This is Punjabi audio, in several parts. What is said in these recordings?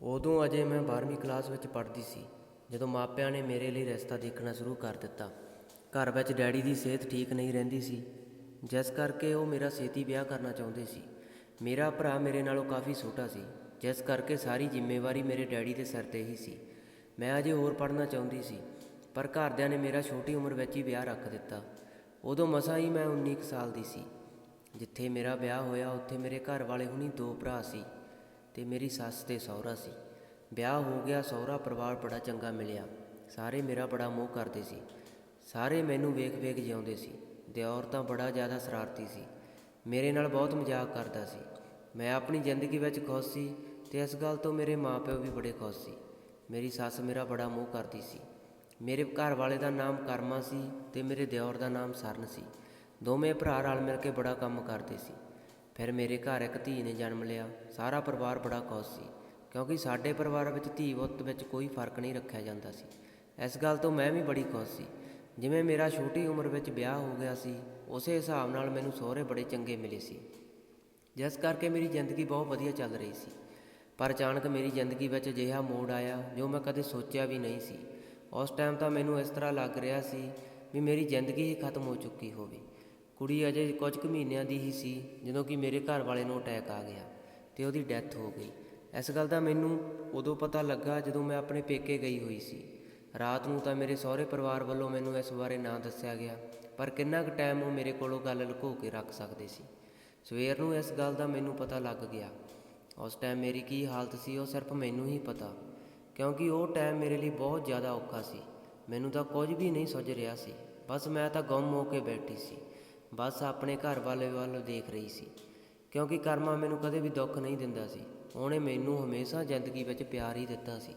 ਉਦੋਂ ਅਜੇ ਮੈਂ 12ਵੀਂ ਕਲਾਸ ਵਿੱਚ ਪੜ੍ਹਦੀ ਸੀ, ਜਦੋਂ ਮਾਪਿਆਂ ਨੇ ਮੇਰੇ ਲਈ ਰਸਤਾ ਦੇਖਣਾ ਸ਼ੁਰੂ ਕਰ ਦਿੱਤਾ। ਘਰ ਵਿੱਚ ਡੈਡੀ ਦੀ ਸਿਹਤ ਠੀਕ ਨਹੀਂ ਰਹਿੰਦੀ ਸੀ, ਜਿਸ ਕਰਕੇ ਉਹ ਮੇਰਾ ਛੇਤੀ ਵਿਆਹ ਕਰਨਾ ਚਾਹੁੰਦੇ ਸੀ। ਮੇਰਾ ਭਰਾ ਮੇਰੇ ਨਾਲੋਂ ਕਾਫੀ ਛੋਟਾ ਸੀ, ਜਿਸ ਕਰਕੇ ਸਾਰੀ ਜ਼ਿੰਮੇਵਾਰੀ ਮੇਰੇ ਡੈਡੀ ਦੇ ਸਿਰ ਤੇ ਹੀ ਸੀ। ਮੈਂ ਅਜੇ ਹੋਰ ਪੜ੍ਹਨਾ ਚਾਹੁੰਦੀ ਸੀ, ਪਰ ਘਰਦਿਆਂ ਨੇ ਮੇਰਾ ਛੋਟੀ ਉਮਰ ਵਿੱਚ ਹੀ ਵਿਆਹ ਰੱਖ ਦਿੱਤਾ। ਉਦੋਂ ਮਸਾਂ ਹੀ ਮੈਂ 19 ਕੁ ਸਾਲ ਦੀ ਸੀ, ਜਿੱਥੇ ਮੇਰਾ ਵਿਆਹ ਹੋਇਆ, ਉੱਥੇ ਮੇਰੇ ਘਰ ਵਾਲੇ ਹੁਣੀ ਦੋ ਭਰਾ ਸੀ। ਤੇ ਮੇਰੀ ਸੱਸ ਤੇ ਸਹੁਰਾ ਸੀ। ਵਿਆਹ ਹੋ ਗਿਆ, ਸਹੁਰਾ ਪਰਿਵਾਰ ਬੜਾ ਚੰਗਾ ਮਿਲਿਆ। ਸਾਰੇ ਮੇਰਾ ਬੜਾ ਮੋਹ ਕਰਦੇ ਸੀ। ਸਾਰੇ ਮੈਨੂੰ ਵੇਖ-ਵੇਖ ਜਿਉਂਦੇ ਸੀ। ਦਿਓਰ ਤਾਂ ਬੜਾ ਜ਼ਿਆਦਾ ਸ਼ਰਾਰਤੀ ਸੀ। ਮੇਰੇ ਨਾਲ ਬਹੁਤ ਮਜ਼ਾਕ ਕਰਦਾ ਸੀ। ਮੈਂ ਆਪਣੀ ਜ਼ਿੰਦਗੀ ਵਿੱਚ ਖੁਸ਼ ਸੀ ਤੇ ਇਸ ਗੱਲ ਤੋਂ ਮੇਰੇ ਮਾਪਿਓ ਵੀ ਬੜੇ ਖੁਸ਼ ਸੀ। ਮੇਰੀ ਸੱਸ ਮੇਰਾ ਬੜਾ ਮੋਹ ਕਰਦੀ ਸੀ। ਮੇਰੇ ਘਰ ਵਾਲੇ ਦਾ ਨਾਮ ਕਰਮਾ ਸੀ ਤੇ ਮੇਰੇ ਦਿਓਰ ਦਾ ਨਾਮ ਸਰਨ ਸੀ। ਦੋਵੇਂ ਭਰਾ ਰਲ ਮਿਲ ਕੇ ਬੜਾ ਕੰਮ ਕਰਦੇ ਸੀ। ਫਿਰ ਮੇਰੇ ਘਰ ਇੱਕ ਧੀ ਨੇ ਜਨਮ ਲਿਆ। ਸਾਰਾ ਪਰਿਵਾਰ ਬੜਾ ਖੁਸ਼ ਸੀ, ਕਿਉਂਕਿ ਸਾਡੇ ਪਰਿਵਾਰ ਵਿੱਚ ਧੀ ਪੁੱਤ ਵਿੱਚ ਕੋਈ ਫ਼ਰਕ ਨਹੀਂ ਰੱਖਿਆ ਜਾਂਦਾ ਸੀ। ਇਸ ਗੱਲ ਤੋਂ ਮੈਂ ਵੀ ਬੜੀ ਖੁਸ਼ ਸੀ। ਜਿਵੇਂ ਮੇਰਾ ਛੋਟੀ ਉਮਰ ਵਿੱਚ ਵਿਆਹ ਹੋ ਗਿਆ ਸੀ, ਉਸੇ ਹਿਸਾਬ ਨਾਲ ਮੈਨੂੰ ਸਹੁਰੇ ਬੜੇ ਚੰਗੇ ਮਿਲੇ ਸੀ। ਜਿਸ ਕਰਕੇ ਮੇਰੀ ਜ਼ਿੰਦਗੀ ਬਹੁਤ ਵਧੀਆ ਚੱਲ ਰਹੀ ਸੀ। ਪਰ ਅਚਾਨਕ ਮੇਰੀ ਜ਼ਿੰਦਗੀ ਵਿੱਚ ਅਜਿਹਾ ਮੋੜ ਆਇਆ, ਜੋ ਮੈਂ ਕਦੇ ਸੋਚਿਆ ਵੀ ਨਹੀਂ ਸੀ। ਉਸ ਟਾਈਮ ਤਾਂ ਮੈਨੂੰ ਇਸ ਤਰ੍ਹਾਂ ਲੱਗ ਰਿਹਾ ਸੀ ਵੀ ਮੇਰੀ ਜ਼ਿੰਦਗੀ ਹੀ ਖਤਮ ਹੋ ਚੁੱਕੀ ਹੋਵੇ। ਕੁੜੀ ਅਜੇ ਕੁਝ ਕੁ ਮਹੀਨਿਆਂ ਦੀ ਹੀ ਸੀ, ਜਦੋਂ ਕਿ ਮੇਰੇ ਘਰ ਵਾਲੇ ਨੂੰ ਅਟੈਕ ਆ ਗਿਆ ਤੇ ਉਹਦੀ ਡੈਥ ਹੋ ਗਈ। ਇਸ ਗੱਲ ਦਾ ਮੈਨੂੰ ਉਦੋਂ ਪਤਾ ਲੱਗਾ ਜਦੋਂ ਮੈਂ ਆਪਣੇ ਪੇਕੇ ਗਈ ਹੋਈ ਸੀ। ਰਾਤ ਨੂੰ ਤਾਂ ਮੇਰੇ ਸਹੁਰੇ ਪਰਿਵਾਰ ਵੱਲੋਂ ਮੈਨੂੰ ਇਸ ਬਾਰੇ ਨਾ ਦੱਸਿਆ ਗਿਆ, ਪਰ ਕਿੰਨਾ ਕੁ ਟਾਈਮ ਉਹ ਮੇਰੇ ਕੋਲੋਂ ਗੱਲ ਲੁਕੋ ਕੇ ਰੱਖ ਸਕਦੇ ਸੀ। ਸਵੇਰ ਨੂੰ ਇਸ ਗੱਲ ਦਾ ਮੈਨੂੰ ਪਤਾ ਲੱਗ ਗਿਆ। ਉਸ ਟਾਈਮ ਮੇਰੀ ਕੀ ਹਾਲਤ ਸੀ ਉਹ ਸਿਰਫ ਮੈਨੂੰ ਹੀ ਪਤਾ, ਕਿਉਂਕਿ ਉਹ ਟਾਈਮ ਮੇਰੇ ਲਈ ਬਹੁਤ ਜ਼ਿਆਦਾ ਔਖਾ ਸੀ। ਮੈਨੂੰ ਤਾਂ ਕੁਝ ਵੀ ਨਹੀਂ ਸੁੱਝ ਰਿਹਾ ਸੀ, ਬਸ ਮੈਂ ਤਾਂ ਗੁੰਮ ਹੋ ਕੇ ਬੈਠੀ ਸੀ। ਬਸ ਆਪਣੇ ਘਰ ਵਾਲੇ ਵੱਲ ਦੇਖ ਰਹੀ ਸੀ, ਕਿਉਂਕਿ ਕਰਮਾ ਮੈਨੂੰ ਕਦੇ ਵੀ ਦੁੱਖ ਨਹੀਂ ਦਿੰਦਾ ਸੀ। ਉਹਨੇ ਮੈਨੂੰ ਹਮੇਸ਼ਾ ਜ਼ਿੰਦਗੀ ਵਿੱਚ ਪਿਆਰ ਹੀ ਦਿੱਤਾ ਸੀ।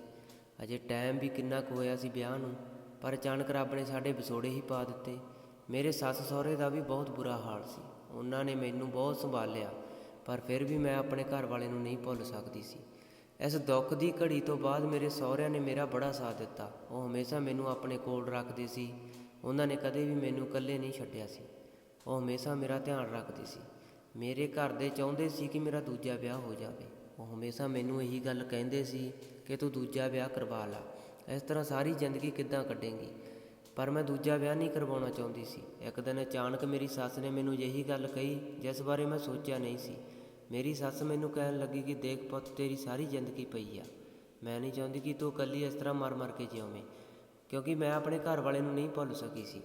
ਅਜੇ ਟਾਈਮ ਵੀ ਕਿੰਨਾ ਕੁ ਹੋਇਆ ਸੀ ਵਿਆਹ ਨੂੰ, ਪਰ ਅਚਾਨਕ ਰੱਬ ਨੇ ਸਾਡੇ ਵਿਛੋੜੇ ਹੀ ਪਾ ਦਿੱਤੇ। ਮੇਰੇ ਸੱਸ ਸਹੁਰੇ ਦਾ ਵੀ ਬਹੁਤ ਬੁਰਾ ਹਾਲ ਸੀ। ਉਹਨਾਂ ਨੇ ਮੈਨੂੰ ਬਹੁਤ ਸੰਭਾਲਿਆ, ਪਰ ਫਿਰ ਵੀ ਮੈਂ ਆਪਣੇ ਘਰ ਵਾਲੇ ਨੂੰ ਨਹੀਂ ਭੁੱਲ ਸਕਦੀ ਸੀ। ਇਸ ਦੁੱਖ ਦੀ ਘੜੀ ਤੋਂ ਬਾਅਦ ਮੇਰੇ ਸਹੁਰਿਆਂ ਨੇ ਮੇਰਾ ਬੜਾ ਸਾਥ ਦਿੱਤਾ। ਉਹ ਹਮੇਸ਼ਾ ਮੈਨੂੰ ਆਪਣੇ ਕੋਲ ਰੱਖਦੇ ਸੀ। ਉਹਨਾਂ ਨੇ ਕਦੇ ਵੀ ਮੈਨੂੰ ਇਕੱਲੇ ਨਹੀਂ ਛੱਡਿਆ ਸੀ। ਉਹ ਹਮੇਸ਼ਾ ਮੇਰਾ ਧਿਆਨ ਰੱਖਦੀ ਸੀ। ਮੇਰੇ ਘਰ ਦੇ ਚਾਹੁੰਦੇ ਸੀ ਕਿ ਮੇਰਾ ਦੂਜਾ ਵਿਆਹ ਹੋ ਜਾਵੇ। ਉਹ ਹਮੇਸ਼ਾ ਮੈਨੂੰ ਇਹੀ ਗੱਲ ਕਹਿੰਦੇ ਸੀ ਕਿ ਤੂੰ ਦੂਜਾ ਵਿਆਹ ਕਰਵਾ ਲਾ। ਇਸ ਤਰ੍ਹਾਂ ਸਾਰੀ ਜ਼ਿੰਦਗੀ ਕਿੱਦਾਂ ਕੱਢੇਂਗੀ? ਪਰ ਮੈਂ ਦੂਜਾ ਵਿਆਹ ਨਹੀਂ ਕਰਵਾਉਣਾ ਚਾਹੁੰਦੀ ਸੀ। ਇੱਕ ਦਿਨ ਅਚਾਨਕ ਮੇਰੀ ਸੱਸ ਨੇ ਮੈਨੂੰ ਇਹੀ ਗੱਲ ਕਹੀ, ਜਿਸ ਬਾਰੇ ਮੈਂ ਸੋਚਿਆ ਨਹੀਂ ਸੀ। ਮੇਰੀ ਸੱਸ ਮੈਨੂੰ ਕਹਿਣ ਲੱਗੀ ਕਿ ਦੇਖ ਪੁੱਤ, ਤੇਰੀ ਸਾਰੀ ਜ਼ਿੰਦਗੀ ਪਈ ਆ। ਮੈਂ ਨਹੀਂ ਚਾਹੁੰਦੀ ਕਿ ਤੂੰ ਇਕੱਲੀ ਇਸ ਤਰ੍ਹਾਂ ਮਰ ਮਰ ਕੇ ਜਿਵੇਂ ਕਿਉਂਕਿ ਮੈਂ ਆਪਣੇ ਘਰ ਵਾਲੇ ਨੂੰ ਨਹੀਂ ਭੁੱਲ ਸਕੀ ਸੀ।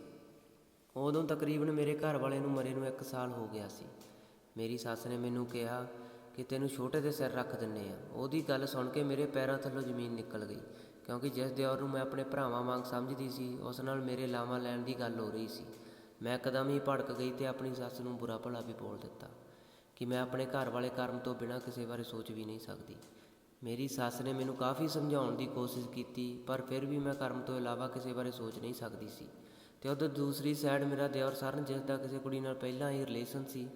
ਉਦੋਂ ਤਕਰੀਬਨ ਮੇਰੇ ਘਰ ਵਾਲੇ ਨੂੰ ਮਰੇ ਨੂੰ 1 ਸਾਲ ਹੋ ਗਿਆ ਸੀ। ਮੇਰੀ ਸੱਸ ਨੇ ਮੈਨੂੰ ਕਿਹਾ ਕਿ ਤੈਨੂੰ ਛੋਟੇ ਦੇ ਸਿਰ ਰੱਖ ਦਿੰਨੇ ਆ। ਉਹਦੀ ਗੱਲ ਸੁਣ ਕੇ ਮੇਰੇ ਪੈਰਾਂ ਥੱਲੋਂ ਜ਼ਮੀਨ ਨਿਕਲ ਗਈ, ਕਿਉਂਕਿ ਜਿਸ ਦਿਓਰ ਨੂੰ ਮੈਂ ਆਪਣੇ ਭਰਾਵਾਂ ਵਾਂਗ ਸਮਝਦੀ ਸੀ, ਉਸ ਨਾਲ ਮੇਰੇ ਲਾਵਾਂ ਲੈਣ ਦੀ ਗੱਲ ਹੋ ਰਹੀ ਸੀ। ਮੈਂ ਇੱਕਦਮ ਹੀ ਭੜਕ ਗਈ ਤੇ ਆਪਣੀ ਸੱਸ ਨੂੰ ਬੁਰਾ ਭਲਾ ਵੀ ਬੋਲ ਦਿੱਤਾ ਕਿ ਮੈਂ ਆਪਣੇ ਘਰ ਵਾਲੇ ਕਰਮ ਤੋਂ ਬਿਨਾਂ ਕਿਸੇ ਬਾਰੇ ਸੋਚ ਵੀ ਨਹੀਂ ਸਕਦੀ। ਮੇਰੀ ਸੱਸ ਨੇ ਮੈਨੂੰ ਕਾਫੀ ਸਮਝਾਉਣ ਦੀ ਕੋਸ਼ਿਸ਼ ਕੀਤੀ, ਪਰ ਫਿਰ ਵੀ ਮੈਂ ਕਰਮ ਤੋਂ ਇਲਾਵਾ ਕਿਸੇ ਬਾਰੇ ਸੋਚ ਨਹੀਂ ਸਕਦੀ ਸੀ। ਅਤੇ ਉਧਰ ਦੂਸਰੀ ਸਾਈਡ ਮੇਰਾ ਦਿਓਰ ਸਰਨ, ਜਿਸ ਦਾ ਕਿਸੇ ਕੁੜੀ ਨਾਲ ਪਹਿਲਾਂ ਹੀ ਰਿਲੇਸ਼ਨ ਸੀ,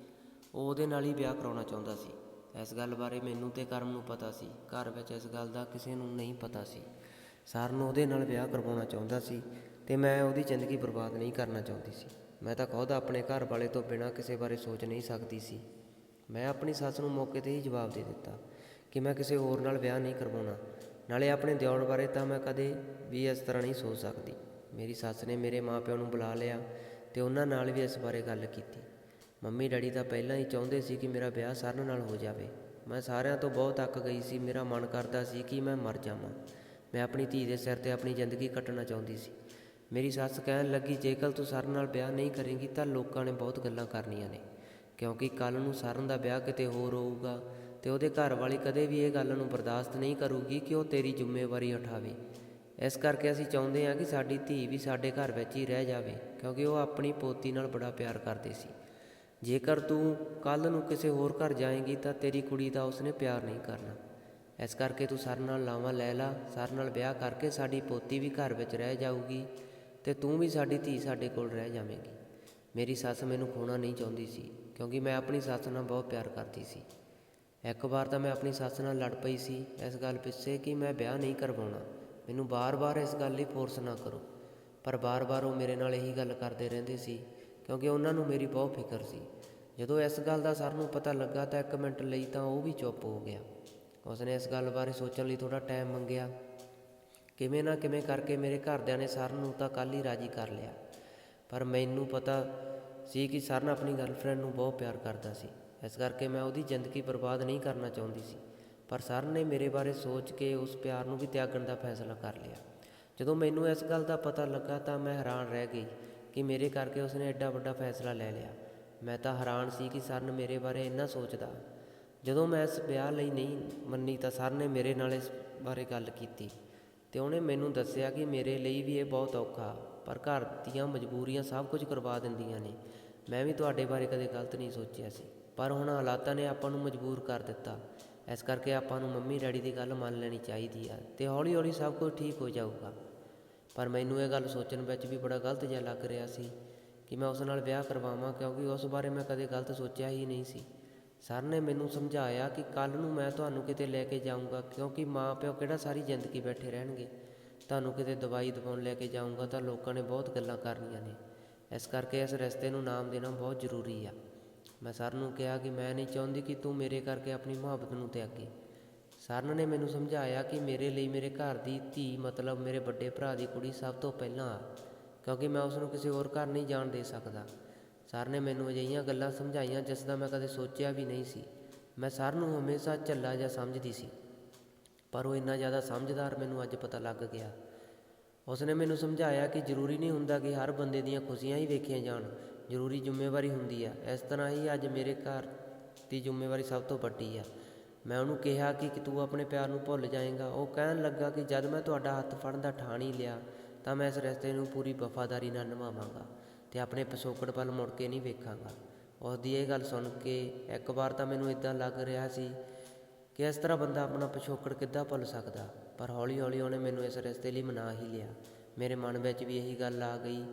ਉਹ ਉਹਦੇ ਨਾਲ ਹੀ ਵਿਆਹ ਕਰਾਉਣਾ ਚਾਹੁੰਦਾ ਸੀ। ਇਸ ਗੱਲ ਬਾਰੇ ਮੈਨੂੰ ਤੇ ਕਰਮ ਨੂੰ ਪਤਾ ਸੀ। ਘਰ ਵਿੱਚ ਇਸ ਗੱਲ ਦਾ ਕਿਸੇ ਨੂੰ ਨਹੀਂ ਪਤਾ ਸੀ। ਸਰਨ ਉਹਦੇ ਨਾਲ ਵਿਆਹ ਕਰਵਾਉਣਾ ਚਾਹੁੰਦਾ ਸੀ ਤੇ ਮੈਂ ਉਹਦੀ ਜ਼ਿੰਦਗੀ ਬਰਬਾਦ ਨਹੀਂ ਕਰਨਾ ਚਾਹੁੰਦੀ ਸੀ। ਮੈਂ ਤਾਂ ਖੁਦ ਆਪਣੇ ਘਰ ਵਾਲੇ ਤੋਂ ਬਿਨਾਂ ਕਿਸੇ ਬਾਰੇ ਸੋਚ ਨਹੀਂ ਸਕਦੀ ਸੀ। ਮੈਂ ਆਪਣੀ ਸੱਸ ਨੂੰ ਮੌਕੇ ਤੇ ਹੀ ਜਵਾਬ ਦੇ ਦਿੱਤਾ ਕਿ ਮੈਂ ਕਿਸੇ ਹੋਰ ਨਾਲ ਵਿਆਹ ਨਹੀਂ ਕਰਵਾਉਣਾ। ਨਾਲੇ ਆਪਣੇ ਦਿਓਰ ਬਾਰੇ ਤਾਂ ਮੈਂ ਕਦੇ ਵੀ ਇਸ ਤਰ੍ਹਾਂ ਨਹੀਂ ਸੋਚ ਸਕਦੀ। ਮੇਰੀ ਸੱਸ ਨੇ ਮੇਰੇ ਮਾਪਿਆਂ ਨੂੰ ਬੁਲਾ ਲਿਆ ਤੇ ਉਹਨਾਂ ਨਾਲ ਵੀ ਇਸ ਬਾਰੇ ਗੱਲ ਕੀਤੀ। ਮੰਮੀ ਡੈਡੀ ਤਾਂ ਪਹਿਲਾਂ ਹੀ ਚਾਹੁੰਦੇ ਸੀ ਕਿ ਮੇਰਾ ਵਿਆਹ ਸਰਨ ਨਾਲ ਹੋ ਜਾਵੇ। ਮੈਂ ਸਾਰਿਆਂ ਤੋਂ ਬਹੁਤ ਅੱਕ ਗਈ ਸੀ, ਮੇਰਾ ਮਨ ਕਰਦਾ ਸੀ ਕਿ ਮੈਂ ਮਰ ਜਾਵਾਂ। ਮੈਂ ਆਪਣੀ ਧੀ ਦੇ ਸਿਰ ਤੇ ਆਪਣੀ ਜ਼ਿੰਦਗੀ ਕੱਟਣਾ ਚਾਹੁੰਦੀ ਸੀ। ਮੇਰੀ ਸੱਸ ਕਹਿਣ ਲੱਗੀ, ਜੇਕਰ ਤੂੰ ਸਰਨ ਨਾਲ ਵਿਆਹ ਨਹੀਂ ਕਰੇਂਗੀ ਤਾਂ ਲੋਕਾਂ ਨੇ ਬਹੁਤ ਗੱਲਾਂ ਕਰਨੀਆਂ ਨੇ। ਕਿਉਂਕਿ ਕੱਲ ਨੂੰ ਸਰਨ ਦਾ ਵਿਆਹ ਕਿਤੇ ਹੋਰ ਹੋਊਗਾ ਤੇ ਉਹਦੇ ਘਰ ਵਾਲੀ ਕਦੇ ਵੀ ਇਹ ਗੱਲ ਨੂੰ ਬਰਦਾਸ਼ਤ ਨਹੀਂ ਕਰੂਗੀ ਕਿ ਉਹ ਤੇਰੀ ਜ਼ਿੰਮੇਵਾਰੀ ਉਠਾਵੇ। ਇਸ ਕਰਕੇ ਅਸੀਂ ਚਾਹੁੰਦੇ ਹਾਂ ਕਿ ਸਾਡੀ ਧੀ ਵੀ ਸਾਡੇ ਘਰ ਵਿੱਚ ਹੀ ਰਹਿ ਜਾਵੇ, ਕਿਉਂਕਿ ਉਹ ਆਪਣੀ ਪੋਤੀ ਨਾਲ ਬੜਾ ਪਿਆਰ ਕਰਦੀ ਸੀ। ਜੇਕਰ ਤੂੰ ਕੱਲ ਨੂੰ ਕਿਸੇ ਹੋਰ ਘਰ ਜਾਏਂਗੀ ਤਾਂ ਤੇਰੀ ਕੁੜੀ ਦਾ ਉਸਨੇ ਪਿਆਰ ਨਹੀਂ ਕਰਨਾ। ਇਸ ਕਰਕੇ ਤੂੰ ਸਰ ਨਾਲ ਲਾਵਾਂ ਲੈ ਲਾ ਸਰ ਨਾਲ ਵਿਆਹ ਕਰਕੇ ਸਾਡੀ ਪੋਤੀ ਵੀ ਘਰ ਵਿੱਚ ਰਹਿ ਜਾਊਗੀ ਤੇ ਤੂੰ ਵੀ ਸਾਡੀ ਧੀ ਸਾਡੇ ਕੋਲ ਰਹਿ ਜਾਵੇਂਗੀ। ਮੇਰੀ ਸੱਸ ਮੈਨੂੰ ਖੋਣਾ ਨਹੀਂ ਚਾਹੁੰਦੀ ਸੀ, ਕਿਉਂਕਿ ਮੈਂ ਆਪਣੀ ਸੱਸ ਨਾਲ ਬਹੁਤ ਪਿਆਰ ਕਰਦੀ ਸੀ। ਇੱਕ ਵਾਰ ਤਾਂ ਮੈਂ ਆਪਣੀ ਸੱਸ ਨਾਲ ਲੜ ਪਈ ਸੀ, ਇਸ ਗੱਲ ਪਿੱਛੇ ਕਿ ਮੈਂ ਵਿਆਹ ਨਹੀਂ ਕਰਵਾਉਣਾ। ਮੈਨੂੰ ਬਾਰ-ਬਾਰ ਇਸ ਗੱਲ ਲਈ ਫੋਰਸ ਨਾ ਕਰੋ। ਪਰ ਬਾਰ-ਬਾਰ ਉਹ ਮੇਰੇ ਨਾਲ ਇਹੀ ਗੱਲ ਕਰਦੇ ਰਹਿੰਦੇ ਸੀ, ਕਿਉਂਕਿ ਉਹਨਾਂ ਨੂੰ ਮੇਰੀ ਬਹੁਤ ਫਿਕਰ ਸੀ। ਜਦੋਂ ਇਸ ਗੱਲ ਦਾ ਸਰ ਨੂੰ ਪਤਾ ਲੱਗਾ ਤਾਂ ਇੱਕ ਮਿੰਟ ਲਈ ਤਾਂ ਉਹ ਵੀ ਚੁੱਪ ਹੋ ਗਿਆ। ਉਸਨੇ ਇਸ ਗੱਲ ਬਾਰੇ ਸੋਚਣ ਲਈ ਥੋੜਾ ਟਾਈਮ ਮੰਗਿਆ। ਕਿਵੇਂ ਨਾ ਕਿਵੇਂ ਕਰਕੇ ਮੇਰੇ ਘਰਦਿਆਂ ਨੇ ਸਰ ਨੂੰ ਤਾਂ ਕੱਲ੍ਹ ਹੀ ਰਾਜੀ ਕਰ ਲਿਆ। ਪਰ ਮੈਨੂੰ ਪਤਾ ਸੀ ਕਿ ਸਰਨ ਆਪਣੀ ਗਰਲਫ੍ਰੈਂਡ ਨੂੰ ਬਹੁਤ ਪਿਆਰ ਕਰਦਾ ਸੀ। ਇਸ ਕਰਕੇ ਮੈਂ ਉਹਦੀ ਜ਼ਿੰਦਗੀ ਬਰਬਾਦ ਨਹੀਂ ਕਰਨਾ ਚਾਹੁੰਦੀ ਸੀ। ਪਰ ਸਰ ਨੇ ਮੇਰੇ ਬਾਰੇ ਸੋਚ ਕੇ ਉਸ ਪਿਆਰ ਨੂੰ ਵੀ ਤਿਆਗਣ ਦਾ ਫੈਸਲਾ ਕਰ ਲਿਆ। ਜਦੋਂ ਮੈਨੂੰ ਇਸ ਗੱਲ ਦਾ ਪਤਾ ਲੱਗਾ ਤਾਂ ਮੈਂ ਹੈਰਾਨ ਰਹਿ ਗਈ ਕਿ ਮੇਰੇ ਕਰਕੇ ਉਸਨੇ ਐਡਾ ਵੱਡਾ ਫੈਸਲਾ ਲੈ ਲਿਆ। ਮੈਂ ਤਾਂ ਹੈਰਾਨ ਸੀ ਕਿ ਸਰ ਨੇ ਮੇਰੇ ਬਾਰੇ ਇੰਨਾ ਸੋਚਦਾ। ਜਦੋਂ ਮੈਂ ਇਸ ਵਿਆਹ ਲਈ ਨਹੀਂ ਮੰਨੀ ਤਾਂ ਸਰ ਨੇ ਮੇਰੇ ਨਾਲ ਇਸ ਬਾਰੇ ਗੱਲ ਕੀਤੀ ਤੇ ਉਹਨੇ ਮੈਨੂੰ ਦੱਸਿਆ ਕਿ ਮੇਰੇ ਲਈ ਵੀ ਇਹ ਬਹੁਤ ਔਖਾ, ਪਰ ਘਰ ਦੀਆਂ ਮਜਬੂਰੀਆਂ ਸਭ ਕੁਝ ਕਰਵਾ ਦਿੰਦੀਆਂ ਨੇ। ਮੈਂ ਵੀ ਤੁਹਾਡੇ ਬਾਰੇ ਕਦੇ ਗਲਤ ਨਹੀਂ ਸੋਚਿਆ ਸੀ, ਪਰ ਹੁਣ ਹਾਲਾਤਾਂ ਨੇ ਆਪਾਂ ਨੂੰ ਮਜਬੂਰ ਕਰ ਦਿੱਤਾ। ਇਸ ਕਰਕੇ ਆਪਾਂ ਨੂੰ ਮੰਮੀ ਡੈਡੀ ਦੀ ਗੱਲ ਮੰਨ ਲੈਣੀ ਚਾਹੀਦੀ ਆ ਤੇ ਹੌਲੀ ਹੌਲੀ ਸਭ ਕੁਝ ਠੀਕ ਹੋ ਜਾਊਗਾ। ਪਰ ਮੈਨੂੰ ਇਹ ਗੱਲ ਸੋਚਣ ਵਿੱਚ ਵੀ ਬੜਾ ਗਲਤ ਜਿਹਾ ਲੱਗ ਰਿਹਾ ਸੀ ਕਿ ਮੈਂ ਉਸ ਨਾਲ ਵਿਆਹ ਕਰਵਾਵਾਂ ਕਿਉਂਕਿ ਉਸ ਬਾਰੇ ਮੈਂ ਕਦੇ ਗਲਤ ਸੋਚਿਆ ਹੀ ਨਹੀਂ ਸੀ। ਸਰ ਨੇ ਮੈਨੂੰ ਸਮਝਾਇਆ ਕਿ ਕੱਲ ਨੂੰ ਮੈਂ ਤੁਹਾਨੂੰ ਕਿਤੇ ਲੈ ਕੇ ਜਾਊਂਗਾ ਕਿਉਂਕਿ ਮਾਂ ਪਿਓ ਕਿਹੜਾ ਸਾਰੀ ਜ਼ਿੰਦਗੀ ਬੈਠੇ ਰਹਿਣਗੇ। ਤੁਹਾਨੂੰ ਕਿਤੇ ਦਵਾਈ ਦਵਾਉਣ ਲੈ ਕੇ ਜਾਊਂਗਾ ਤਾਂ ਲੋਕਾਂ ਨੇ ਬਹੁਤ ਗੱਲਾਂ ਕਰਨੀਆਂ ਨੇ। ਇਸ ਕਰਕੇ ਇਸ ਰਸਤੇ ਨੂੰ ਨਾਮ ਦੇਣਾ ਬਹੁਤ ਜ਼ਰੂਰੀ ਆ। ਮੈਂ ਸਰ ਨੂੰ ਕਿਹਾ ਕਿ ਮੈਂ ਨਹੀਂ ਚਾਹੁੰਦੀ ਕਿ ਤੂੰ ਮੇਰੇ ਕਰਕੇ ਆਪਣੀ ਮੁਹੱਬਤ ਨੂੰ ਤਿਆਗੇ। ਸਰਨ ਨੇ ਮੈਨੂੰ ਸਮਝਾਇਆ ਕਿ ਮੇਰੇ ਲਈ ਮੇਰੇ ਘਰ ਦੀ ਧੀ ਮਤਲਬ ਮੇਰੇ ਵੱਡੇ ਭਰਾ ਦੀ ਕੁੜੀ ਸਭ ਤੋਂ ਪਹਿਲਾਂ ਆ, ਕਿਉਂਕਿ ਮੈਂ ਉਸ ਨੂੰ ਕਿਸੇ ਹੋਰ ਘਰ ਨਹੀਂ ਜਾਣ ਦੇ ਸਕਦਾ। ਸਰ ਨੇ ਮੈਨੂੰ ਅਜਿਹੀਆਂ ਗੱਲਾਂ ਸਮਝਾਈਆਂ ਜਿਸ ਦਾ ਮੈਂ ਕਦੇ ਸੋਚਿਆ ਵੀ ਨਹੀਂ ਸੀ। ਮੈਂ ਸਰ ਨੂੰ ਹਮੇਸ਼ਾ ਝੱਲਾ ਜਾਂ ਸਮਝਦੀ ਸੀ, ਪਰ ਉਹ ਇੰਨਾ ਜ਼ਿਆਦਾ ਸਮਝਦਾਰ ਮੈਨੂੰ ਅੱਜ ਪਤਾ ਲੱਗ ਗਿਆ। ਉਸਨੇ ਮੈਨੂੰ ਸਮਝਾਇਆ ਕਿ ਜ਼ਰੂਰੀ ਨਹੀਂ ਹੁੰਦਾ ਕਿ ਹਰ ਬੰਦੇ ਦੀਆਂ ਖੁਸ਼ੀਆਂ ਹੀ ਵੇਖੀਆਂ ਜਾਣ ਜ਼ਰੂਰੀ ਜ਼ਿੰਮੇਵਾਰੀ ਹੁੰਦੀ ਆ। ਇਸ ਤਰ੍ਹਾਂ ਹੀ ਅੱਜ ਮੇਰੇ ਘਰ ਦੀ ਜ਼ਿੰਮੇਵਾਰੀ ਸਭ ਤੋਂ ਵੱਡੀ ਆ। ਮੈਂ ਉਹਨੂੰ ਕਿਹਾ ਕਿ ਤੂੰ ਆਪਣੇ ਪਿਆਰ ਨੂੰ ਭੁੱਲ ਜਾਏਗਾ। ਉਹ ਕਹਿਣ ਲੱਗਾ ਕਿ ਜਦ ਮੈਂ ਤੁਹਾਡਾ ਹੱਥ ਫੜਨ ਦਾ ਠਾਣ ਹੀ ਲਿਆ, ਤਾਂ ਮੈਂ ਇਸ ਰਸਤੇ ਨੂੰ ਪੂਰੀ ਵਫਾਦਾਰੀ ਨਾਲ ਨਿਭਾਵਾਂਗਾ ਤੇ ਆਪਣੇ ਪਿਛੋਕੜ ਵੱਲ ਮੁੜ ਕੇ ਨਹੀਂ ਵੇਖਾਂਗਾ। ਉਸ ਦੀ ਇਹ ਗੱਲ ਸੁਣ ਕੇ ਇੱਕ ਵਾਰ ਤਾਂ ਮੈਨੂੰ ਇਦਾਂ ਲੱਗ ਰਿਹਾ ਸੀ ਕਿ ਇਸ ਤਰ੍ਹਾਂ ਬੰਦਾ ਆਪਣਾ ਪਿਛੋਕੜ ਕਿੱਦਾਂ ਭੁੱਲ ਸਕਦਾ, ਪਰ ਹੌਲੀ-ਹੌਲੀ ਉਹਨੇ ਮੈਨੂੰ ਇਸ ਰਸਤੇ ਲਈ ਮਨਾ ਹੀ ਲਿਆ। ਮੇਰੇ ਮਨ ਵਿੱਚ ਵੀ ਇਹੀ ਗੱਲ ਆ ਗਈ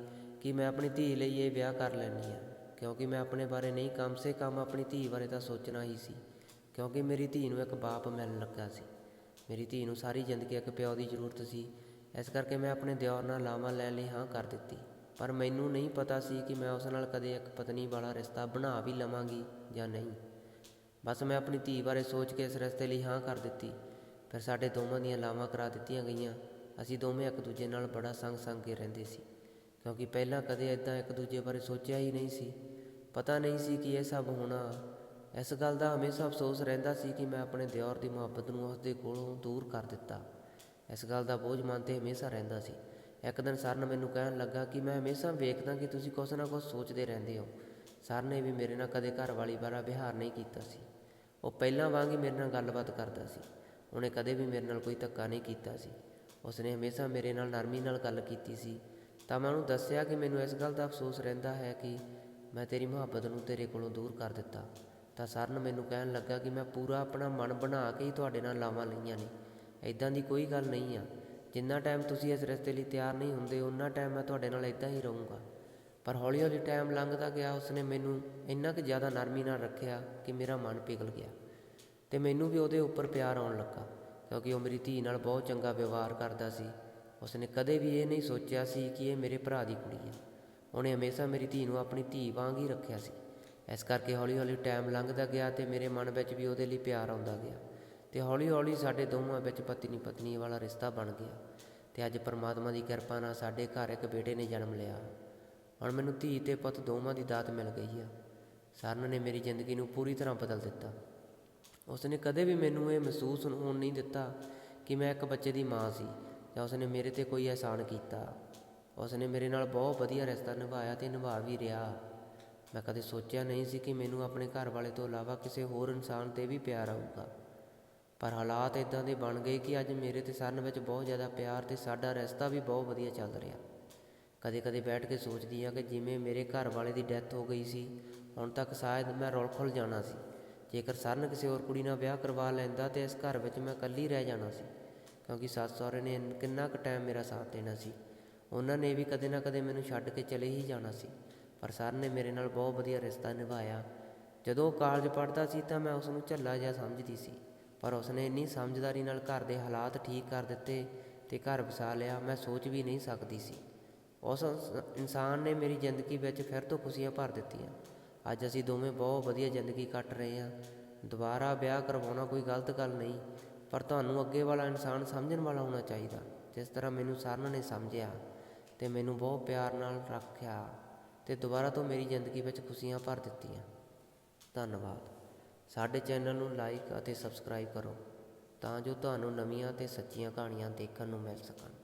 ਕਿ ਮੈਂ ਆਪਣੀ ਧੀ ਲਈ ਇਹ ਵਿਆਹ ਕਰ ਲੈਣੀ ਆ ਕਿਉਂਕਿ ਮੈਂ ਆਪਣੇ ਬਾਰੇ ਨਹੀਂ, ਕਮ ਸੇ ਕਮ ਆਪਣੀ ਧੀ ਬਾਰੇ ਤਾਂ ਸੋਚਣਾ ਹੀ ਸੀ। ਕਿਉਂਕਿ ਮੇਰੀ ਧੀ ਨੂੰ ਇੱਕ ਬਾਪ ਮਿਲਣ ਲੱਗਾ ਸੀ। ਮੇਰੀ ਧੀ ਨੂੰ ਸਾਰੀ ਜ਼ਿੰਦਗੀ ਇੱਕ ਪਿਓ ਦੀ ਜ਼ਰੂਰਤ ਸੀ। ਇਸ ਕਰਕੇ ਮੈਂ ਆਪਣੇ ਦਿਓਰ ਨਾਲ ਲਾਵਾਂ ਲੈਣ ਲਈ ਹਾਂ ਕਰ ਦਿੱਤੀ। ਪਰ ਮੈਨੂੰ ਨਹੀਂ ਪਤਾ ਸੀ ਕਿ ਮੈਂ ਉਸ ਨਾਲ ਕਦੇ ਇੱਕ ਪਤਨੀ ਵਾਲਾ ਰਿਸ਼ਤਾ ਬਣਾ ਵੀ ਲਵਾਂਗੀ ਜਾਂ ਨਹੀਂ। ਬਸ ਮੈਂ ਆਪਣੀ ਧੀ ਬਾਰੇ ਸੋਚ ਕੇ ਇਸ ਰਸਤੇ ਲਈ ਹਾਂ ਕਰ ਦਿੱਤੀ। ਫਿਰ ਸਾਡੇ ਦੋਵਾਂ ਦੀਆਂ ਲਾਵਾਂ ਕਰਾ ਦਿੱਤੀਆਂ ਗਈਆਂ। ਅਸੀਂ ਦੋਵੇਂ ਇੱਕ ਦੂਜੇ ਨਾਲ ਬੜਾ ਸੰਗ ਸੰਗ ਕੇ ਰਹਿੰਦੇ ਸੀ। ਕਿਉਂਕਿ ਪਹਿਲਾਂ ਕਦੇ ਇਦਾਂ ਇੱਕ ਦੂਜੇ ਬਾਰੇ ਸੋਚਿਆ ਹੀ ਨਹੀਂ ਸੀ। ਪਤਾ ਨਹੀਂ ਸੀ ਕਿ ਇਹ ਸਭ ਹੋਣਾ। ਇਸ ਗੱਲ ਦਾ ਹਮੇਸ਼ਾ ਅਫਸੋਸ ਰਹਿੰਦਾ ਸੀ ਕਿ ਮੈਂ ਆਪਣੇ ਦਿਓਰ ਦੀ ਮੁਹੱਬਤ ਨੂੰ ਉਸ ਦੇ ਕੋਲੋਂ ਦੂਰ ਕਰ ਦਿੱਤਾ। ਇਸ ਗੱਲ ਦਾ ਬੋਝ ਮਨ ਤੇ ਹਮੇਸ਼ਾ ਰਹਿੰਦਾ ਸੀ। ਇੱਕ ਦਿਨ ਸਰ ਨੇ ਮੈਨੂੰ ਕਹਿਣ ਲੱਗਾ ਕਿ ਮੈਂ ਹਮੇਸ਼ਾ ਵੇਖਦਾ ਕਿ ਤੁਸੀਂ ਕੁਛ ਨਾ ਕੁਛ ਸੋਚਦੇ ਰਹਿੰਦੇ ਹੋ। ਸਰ ਨੇ ਵੀ ਮੇਰੇ ਨਾਲ ਕਦੇ ਘਰ ਵਾਲੀ ਵਾਲਾ ਵਿਹਾਰ ਨਹੀਂ ਕੀਤਾ ਸੀ। ਉਹ ਪਹਿਲਾਂ ਵਾਂਗ ਹੀ ਮੇਰੇ ਨਾਲ ਗੱਲਬਾਤ ਕਰਦਾ ਸੀ। ਉਹਨੇ ਕਦੇ ਵੀ ਮੇਰੇ ਨਾਲ ਕੋਈ ਧੱਕਾ ਨਹੀਂ ਕੀਤਾ ਸੀ। ਉਸਨੇ ਹਮੇਸ਼ਾ ਮੇਰੇ ਨਾਲ ਨਰਮੀ ਨਾਲ ਗੱਲ ਕੀਤੀ ਸੀ। ਤਾਂ ਮੈਂ ਉਹਨੂੰ ਦੱਸਿਆ ਕਿ ਮੈਨੂੰ ਇਸ ਗੱਲ ਦਾ ਅਫਸੋਸ ਰਹਿੰਦਾ ਹੈ ਕਿ ਮੈਂ ਤੇਰੀ ਮੁਹੱਬਤ ਨੂੰ ਤੇਰੇ ਕੋਲੋਂ ਦੂਰ ਕਰ ਦਿੱਤਾ। ਤਾਂ ਸਰਨ ਮੈਨੂੰ ਕਹਿਣ ਲੱਗਾ ਕਿ ਮੈਂ ਪੂਰਾ ਆਪਣਾ ਮਨ ਬਣਾ ਕੇ ਹੀ ਤੁਹਾਡੇ ਨਾਲ ਲਾਵਾਂ ਲਈਆਂ ਨੇ। ਇਦਾਂ ਦੀ ਕੋਈ ਗੱਲ ਨਹੀਂ ਆ। ਜਿੰਨਾ ਟਾਈਮ ਤੁਸੀਂ ਇਸ ਰਸਤੇ ਲਈ ਤਿਆਰ ਨਹੀਂ ਹੁੰਦੇ ਉਨਾ ਟਾਈਮ ਮੈਂ ਤੁਹਾਡੇ ਨਾਲ ਇਦਾਂ ਹੀ ਰਹੂੰਗਾ। ਪਰ ਹੌਲੀ ਹੌਲੀ ਟਾਈਮ ਲੰਘਦਾ ਗਿਆ, ਉਸਨੇ ਮੈਨੂੰ ਇੰਨਾ ਕੁ ਜ਼ਿਆਦਾ ਨਰਮੀ ਨਾਲ ਰੱਖਿਆ ਕਿ ਮੇਰਾ ਮਨ ਪਿਘਲ ਗਿਆ। ਤੇ ਮੈਨੂੰ ਵੀ ਉਹਦੇ ਉੱਪਰ ਪਿਆਰ ਆਉਣ ਲੱਗਾ, ਕਿਉਂਕਿ ਉਹ ਮੇਰੀ ਧੀ ਨਾਲ ਬਹੁਤ ਚੰਗਾ ਵਿਵਹਾਰ ਕਰਦਾ ਸੀ। ਉਸਨੇ ਕਦੇ ਵੀ ਇਹ ਨਹੀਂ ਸੋਚਿਆ ਸੀ ਕਿ ਇਹ ਮੇਰੇ ਭਰਾ ਦੀ ਕੁੜੀ ਹੈ। ਉਹਨੇ ਹਮੇਸ਼ਾ ਮੇਰੀ ਧੀ ਨੂੰ ਆਪਣੀ ਧੀ ਵਾਂਗ ਹੀ ਰੱਖਿਆ ਸੀ। ਇਸ ਕਰਕੇ ਹੌਲੀ ਹੌਲੀ ਟਾਈਮ ਲੰਘਦਾ ਗਿਆ ਤੇ ਮੇਰੇ ਮਨ ਵਿੱਚ ਵੀ ਉਹਦੇ ਲਈ ਪਿਆਰ ਆਉਂਦਾ ਗਿਆ। ਤੇ ਹੌਲੀ ਹੌਲੀ ਸਾਡੇ ਦੋਵਾਂ ਵਿੱਚ ਪਤਨੀ ਪਤਨੀ ਵਾਲਾ ਰਿਸ਼ਤਾ ਬਣ ਗਿਆ। ਤੇ ਅੱਜ ਪਰਮਾਤਮਾ ਦੀ ਕਿਰਪਾ ਨਾਲ ਸਾਡੇ ਘਰ ਇੱਕ ਬੇਟੇ ਨੇ ਜਨਮ ਲਿਆ। ਹੁਣ ਮੈਨੂੰ ਧੀ ਤੇ ਪੁੱਤ ਦੋਵਾਂ ਦੀ ਦਾਤ ਮਿਲ ਗਈ ਆ। ਸਰਨ ਨੇ ਮੇਰੀ ਜ਼ਿੰਦਗੀ ਨੂੰ ਪੂਰੀ ਤਰ੍ਹਾਂ ਬਦਲ ਦਿੱਤਾ। ਉਸਨੇ ਕਦੇ ਵੀ ਮੈਨੂੰ ਇਹ ਮਹਿਸੂਸ ਹੋਣ ਨਹੀਂ ਦਿੱਤਾ ਕਿ ਮੈਂ ਇੱਕ ਬੱਚੇ ਦੀ ਮਾਂ ਸੀ। ਜਾਂ ਉਸਨੇ ਮੇਰੇ ਤੇ ਕੋਈ ਅਹਿਸਾਨ ਕੀਤਾ, ਉਸਨੇ ਮੇਰੇ ਨਾਲ ਬਹੁਤ ਵਧੀਆ ਰਿਸ਼ਤਾ ਨਿਭਾਇਆ ਤੇ ਨਿਭਾ ਵੀ ਰਿਹਾ। ਮੈਂ ਕਦੇ ਸੋਚਿਆ ਨਹੀਂ ਸੀ ਕਿ ਮੈਨੂੰ ਆਪਣੇ ਘਰ ਵਾਲੇ ਤੋਂ ਇਲਾਵਾ ਕਿਸੇ ਹੋਰ ਇਨਸਾਨ ਤੇ ਵੀ ਪਿਆਰ ਆਊਗਾ। ਪਰ ਹਾਲਾਤ ਇਦਾਂ ਦੇ ਬਣ ਗਏ ਕਿ ਅੱਜ ਮੇਰੇ ਤੇ ਸਰਨ ਵਿੱਚ ਬਹੁਤ ਜ਼ਿਆਦਾ ਪਿਆਰ ਤੇ ਸਾਡਾ ਰਿਸ਼ਤਾ ਵੀ ਬਹੁਤ ਵਧੀਆ ਚੱਲ ਰਿਹਾ। ਕਦੇ-ਕਦੇ ਬੈਠ ਕੇ ਸੋਚਦੀ ਆ ਕਿ ਜਿਵੇਂ ਮੇਰੇ ਘਰ ਵਾਲੇ ਦੀ ਡੈਥ ਹੋ ਗਈ ਸੀ, ਹੁਣ ਤੱਕ ਸ਼ਾਇਦ ਮੈਂ ਰੁਲ ਖੁੱਲ ਜਾਣਾ ਸੀ। ਜੇਕਰ ਸਰਨ ਕਿਸੇ ਹੋਰ ਕੁੜੀ ਨਾਲ ਵਿਆਹ ਕਰਵਾ ਲੈਂਦਾ ਤੇ ਇਸ ਘਰ ਵਿੱਚ ਮੈਂ ਇਕੱਲੀ ਰਹਿ ਜਾਣਾ ਸੀ। ਕਿਉਂਕਿ ਸੱਸ ਸਹੁਰੇ ਨੇ ਕਿੰਨਾ ਕੁ ਟਾਈਮ ਮੇਰਾ ਸਾਥ ਦੇਣਾ ਸੀ। ਉਹਨਾਂ ਨੇ ਵੀ ਕਦੇ ਨਾ ਕਦੇ ਮੈਨੂੰ ਛੱਡ ਕੇ ਚਲੇ ਹੀ ਜਾਣਾ ਸੀ। ਪਰ ਸਰ ਨੇ ਮੇਰੇ ਨਾਲ ਬਹੁਤ ਵਧੀਆ ਰਿਸ਼ਤਾ ਨਿਭਾਇਆ। ਜਦੋਂ ਉਹ ਕਾਲਜ ਪੜ੍ਹਦਾ ਸੀ ਤਾਂ ਮੈਂ ਉਸ ਨੂੰ ਝੱਲਾ ਜਿਹਾ ਸਮਝਦੀ ਸੀ। ਪਰ ਉਸ ਨੇ ਇੰਨੀ ਸਮਝਦਾਰੀ ਨਾਲ ਘਰ ਦੇ ਹਾਲਾਤ ਠੀਕ ਕਰ ਦਿੱਤੇ ਤੇ ਘਰ ਵਸਾ ਲਿਆ, ਮੈਂ ਸੋਚ ਵੀ ਨਹੀਂ ਸਕਦੀ ਸੀ। ਉਸ ਇਨਸਾਨ ਨੇ ਮੇਰੀ ਜ਼ਿੰਦਗੀ ਵਿੱਚ ਫਿਰ ਤੋਂ ਖੁਸ਼ੀਆਂ ਭਰ ਦਿੱਤੀਆਂ। ਅੱਜ ਅਸੀਂ ਦੋਵੇਂ ਬਹੁਤ ਵਧੀਆ ਜ਼ਿੰਦਗੀ ਕੱਟ ਰਹੇ ਹਾਂ। ਦੁਬਾਰਾ ਵਿਆਹ ਕਰਵਾਉਣਾ ਕੋਈ ਗਲਤ ਗੱਲ ਨਹੀਂ। ਪਰ ਤੁਹਾਨੂੰ ਅੱਗੇ ਵਾਲਾ ਇਨਸਾਨ ਸਮਝਣ ਵਾਲਾ ਹੋਣਾ ਚਾਹੀਦਾ। ਜਿਸ ਤਰ੍ਹਾਂ ਮੈਨੂੰ ਸਰਨ ਨੇ ਸਮਝਿਆ ਤੇ ਮੈਨੂੰ ਬਹੁਤ ਪਿਆਰ ਨਾਲ ਰੱਖਿਆ ਤੇ ਦੁਬਾਰਾ ਤੋਂ ਮੇਰੀ ਜ਼ਿੰਦਗੀ ਵਿੱਚ ਖੁਸ਼ੀਆਂ ਭਰ ਦਿੱਤੀਆਂ। ਧੰਨਵਾਦ। ਸਾਡੇ ਚੈਨਲ ਨੂੰ ਲਾਈਕ ਅਤੇ ਸਬਸਕ੍ਰਾਈਬ ਕਰੋ ਤਾਂ ਜੋ ਤੁਹਾਨੂੰ ਨਵੀਆਂ ਤੇ ਸੱਚੀਆਂ ਕਹਾਣੀਆਂ ਦੇਖਣ ਨੂੰ ਮਿਲ ਸਕਣ।